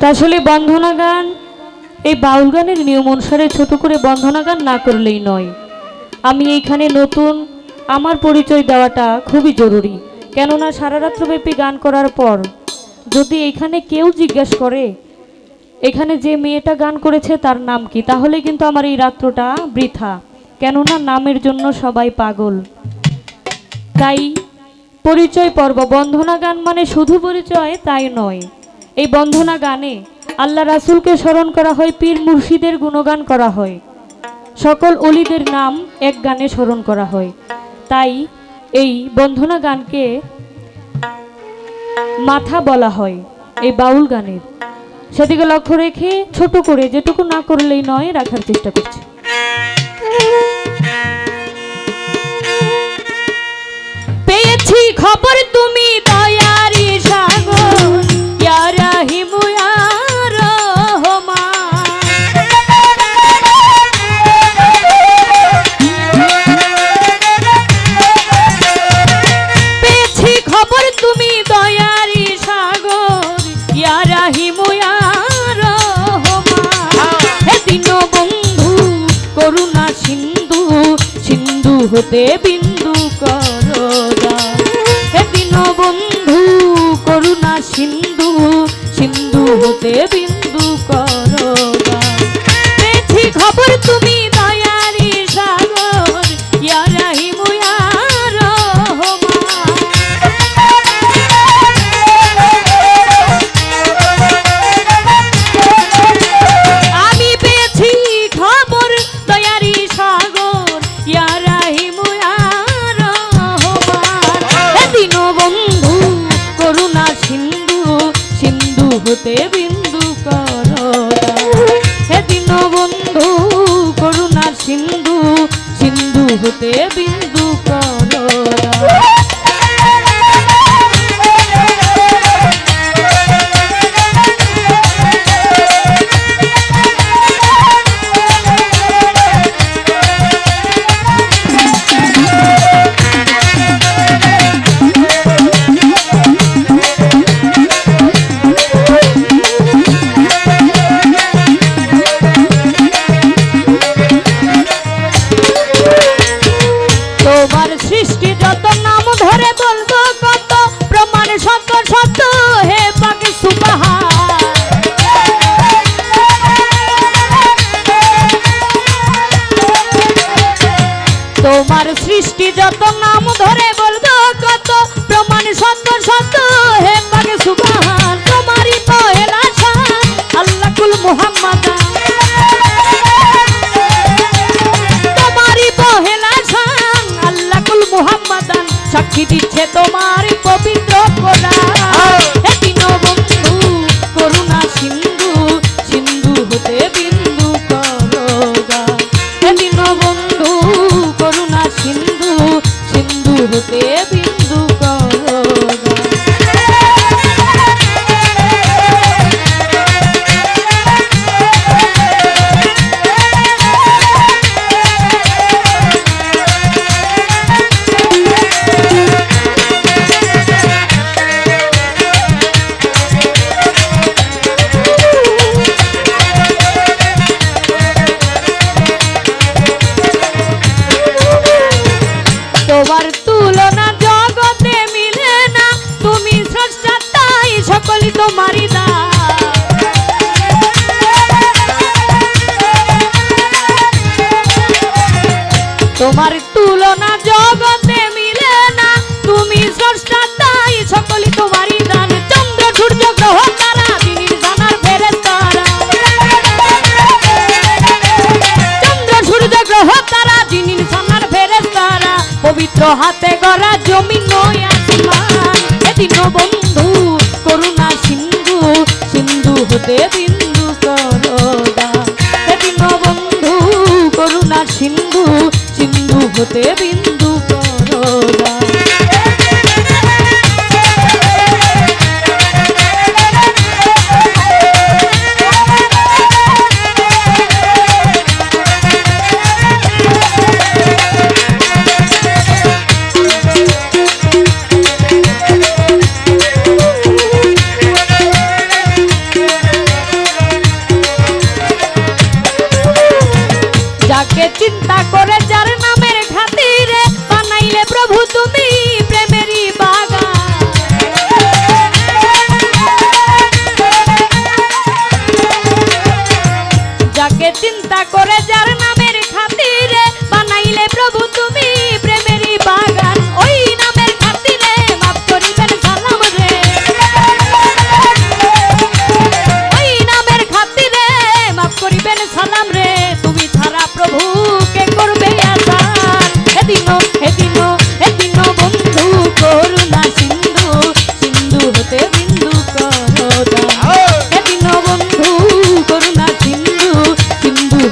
তা আসলে বন্ধনা গান এই বাউল গানের নিয়ম অনুসারে ছোট করে বন্ধনা গান না করলেই নয়। আমি এইখানে নতুন আমার পরিচয় দেওয়াটা খুবই জরুরি। কেননা সারা রাত্রব্যাপী গান করার পর যদি এখানে কেউ জিজ্ঞেস করে, এখানে যে মেয়েটা গান করেছে তার নাম কি? তাহলে কিন্তু আমার এই রাত্রটা বৃথা। কেননা নামের জন্য সবাই পাগল। তাই পরিচয় পর্ব বন্ধনা গান মানে শুধু পরিচয়, তাই নয়। এই বন্ধনা গানে আল্লাহ রাসূলকে স্মরণ করা হয়, পীর মুর্শিদের গুণগান করা হয়। সকল অলিদের নাম এক গানে স্মরণ করা হয়। তাই এই বন্ধনা গানকে মাথা বলা হয়, এই বাউল গানের। সেদিকে লক্ষ্য রেখে ছোট করে, যেটুকু না করলেই নয়, রাখার চেষ্টা করছি। খবর তুমি হতে বিন্দু করদা হে দীনবন্ধু করুণা সিন্ধু সিন্ধু হতে বিন্দু সিন্ধু প্রমাণ সত্য তোমার সৃষ্টি যত নাম ধরে কত প্রমাণ সত্য সত্য হে তোমারই পহেলা তোমারই পহেলা সাক্ষী দিচ্ছে তোমার তুমি তাই সকলই তোমারই দান তোমার তুলনা জগতে মিলে না। তুমি স্রষ্টা, তাই সকলই তোমারই দান। চন্দ্র, সূর্য, গ্রহ, তারা দিনের জানার ফেরেশতারা চন্দ্র, সূর্য, গ্রহ, তারা জিনিস সোনার ফেরেশতারা। পবিত্র হাতে গড়া জমি নয় হতে বিন্দু করদা এদিন বন্ধু করুণা সিন্ধু সিন্ধু হতে বিন্দু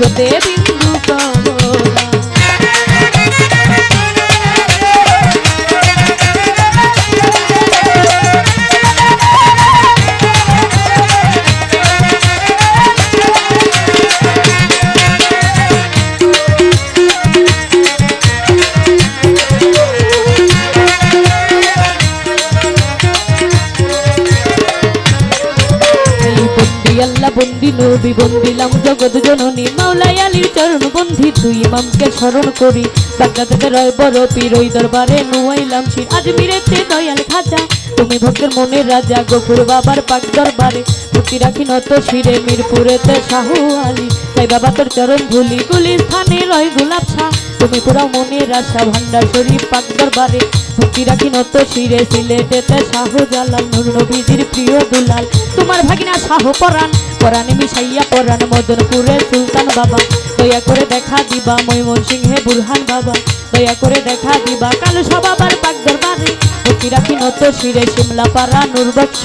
হতে বিন্দু এই বন্দি নবী বন্দিলাম জগৎ জননী। আলীর চরণ বন্ধি, তুই ইমামকে স্মরণ করি। বাগদাদের রয় বড় পীর, ওই দরবারে নুয়াইলাম শির। আজমিরেতে দয়াল খাজা, তুমি ভক্তের মনের রাজা, গফুর বাবার পাক দরবারে। ভক্তি রাখি নত শিরে, মিরপুরেতে শাহু আলী। তাই বাবা তোর চরণ ধুলি গুলি স্থানে রয় গোলাপ ছা তুমি পুরা মনের আশা ভান্ডার শরীফ পাক দরবারে। ভক্তি রাখি নত শিরে, সিলেটেতে শাহ জালাল, নূর প্রিয় দুলাল। তোমার ভাগিনা শাহ পরাণ, পরাণে মিশাইয়া পরাণ, মদনপুরে সুলতান বাবা। দয়া করে দেখা দিবা ময়মন সিংহে বুরহান বাবা। দয়া করে দেখা দিবা কালু বাবার পাক দরবারে। রাখি নত শিরে শিমলা পাড়া নূর বৎস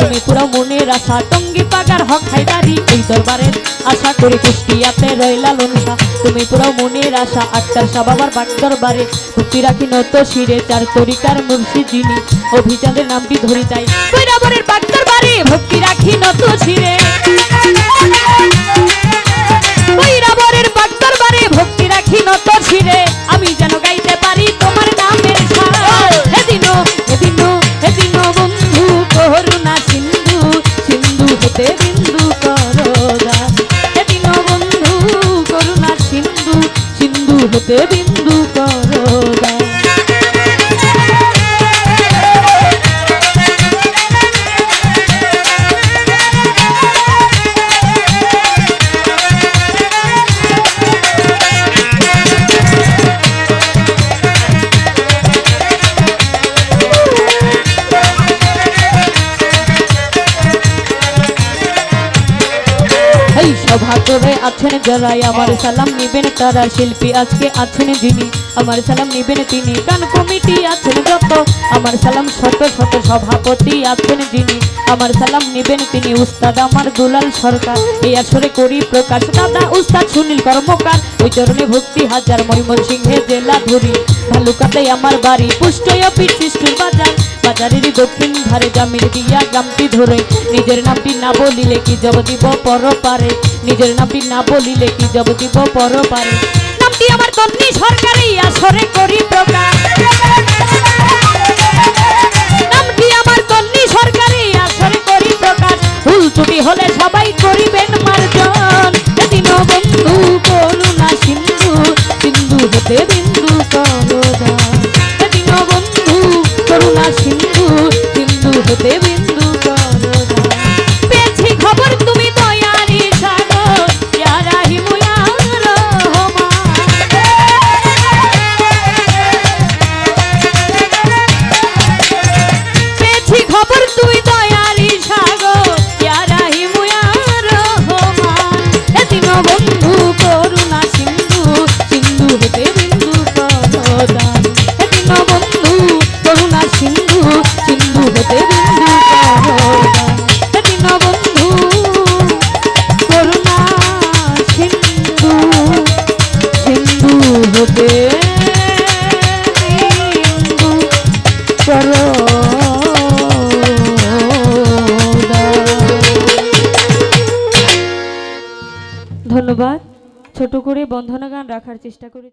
তুমি পুরো মনের আশা টঙ্গি পাগার হক হাইদারি এই দরবারের আশা করে কুষ্টিয়াতে রইলা লনসা। তুমি পুরো মনের আশা আক্তার শাহ বাবার পাক দরবারে। ভক্তি রাখি নত শিরে চার তরিকার মুর্শিদ যিনি অভিযানের নামটি ধরি তাই। কৈরাবরের পাক দরবারে ভক্তি রাখি নত শিরে। সভা আছেন যারাই। আমার সালাম নিবেন তারা শিল্পী আজকে আছেন যিনি। আমার সালাম নিবেন তিনি। গান কমিটি আছেন যত। আমার সালাম শত শত সভাপতি আছেন যিনি। আমার সালাম নিবেন তিনি উস্তাদ আমার দুলাল সরকার। এই আসরে করি প্রকাশ। দাদা, উস্তাদ, সুনীল কর্মকার। ওই চরণে ভক্তি হাজার ময়মন সিংহে জেলা ধরি। ভালুকাতে আমার বাড়ি। পুষ্টয় পিঠ বাজার। বাজারের দক্ষিণ ধারে জামির দিয়া গামটি ধরে। নিজের নামটি না বলিলে কি জব দিব পর পারে নিজের নামটি না বলিলে কি জব দিব পর পারে নামটি আমার তন্নি সরকারি আসরে সিন্ধু সিন্ধু হতে বিন্দু ছোট করে বন্ধনা গান রাখার চেষ্টা করেছি।